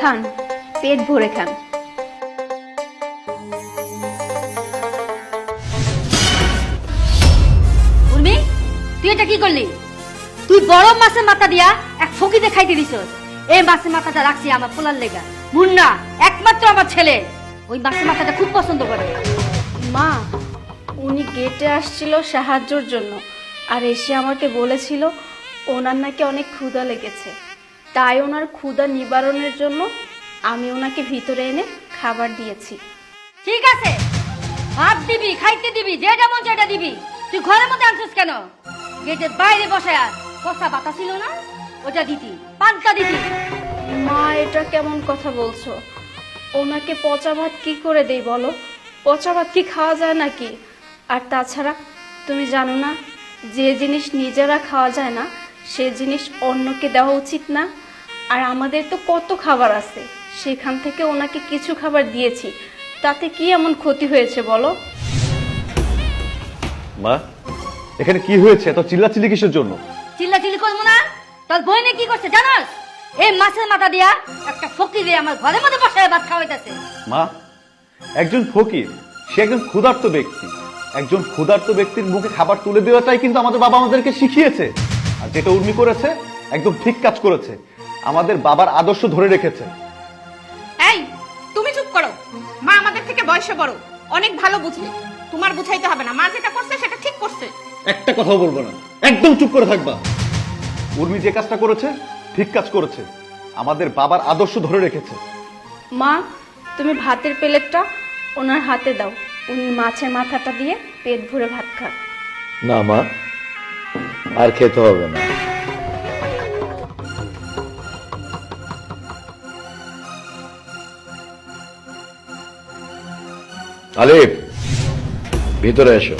খান পেট ভরে খান। উর্মি তুই এটা কি করলি? তুই বড় মাছের মাথা দিয়া এক ফকিতে খাইতে দিছ। এই মাছের মাথাটা রাখছি আমার পোলার লেগা। মুন্না একমাত্র আমার ছেলে। ওই মাছের মাথাটা খুব পছন্দ করে। মা উনি গেটে আসছিল সাহায্যর জন্য আর এসে আমাকে বলেছিল ওনার নাকি অনেক ক্ষুধা লেগেছে। তাই ওনার ক্ষুধা নিবারণের জন্য আমি ওনাকে ভিতরে এনে খাবার দিয়েছি। ঠিক আছে। ভাত দিবি খাইতে দিবি যেটা মন সেটা দিবি। তুই ঘরের মধ্যে আনছিস কেন? গেটের বাইরে বসে আর কষা বাতা ছিল না? ওটা দিতি পান্তা দিতি। মা এটা কেমন কথা বলছো? ওনাকে পচা ভাত কি করে দেই বলো? পচা ভাত কি খাওয়া যায় নাকি? আর তাছাড়া তুমি জানো না যে জিনিস নিজেরা খাওয়া যায় না সে জিনিস অন্যকে দেওয়া উচিত না। আর আমাদের তো কত খাবার আছে। সেখান থেকে ওনাকে কিছু খাবার দিয়েছি। তাতে কি এমন ক্ষতি হয়েছে বলো? মা এখানে কি হয়েছে? এত চিল্লাচিল্লি কিসের জন্য? চিল্লা চিল্লি করব না। তোর বইনে কি করছে জানাস? এই মাছের মাথা দিয়া একটা ফকি দিয়ে আমার ঘরের মধ্যে বসে ভাত খাওয়াইতেছে। মা একজন ফকির সে একজন ক্ষুধার্ত ব্যক্তি। একজন ক্ষুধার্ত ব্যক্তির মুখে খাবার তুলে দেওয়াটাই কিন্তু আমাদের বাবা আমাদেরকে শিখিয়েছে। আর যেটা উর্মি করেছে একদম ঠিক কাজ করেছে। আমাদের বাবার আদর্শ ধরে রেখেছে। এই তুমি চুপ করো। মা আমাদের থেকে বয়সে বড়। অনেক ভালো বুঝে। তোমার বুঝাইতে হবে না। মা যেটা করছে সেটা ঠিক করছে। একটা কথাও বলব না। একদম চুপ করে থাকবা। উর্মি যে কাজটা করেছে ঠিক কাজ করেছে। আমাদের বাবার আদর্শ ধরে রেখেছে। মা তুমি ভাতের প্লেটটা ওনার হাতে দাও। উনি মাছের মাথাটা দিয়ে পেট ভরে ভাত খান না মা। আর খেতে হবে না। আলিফ ভিতরে এসো।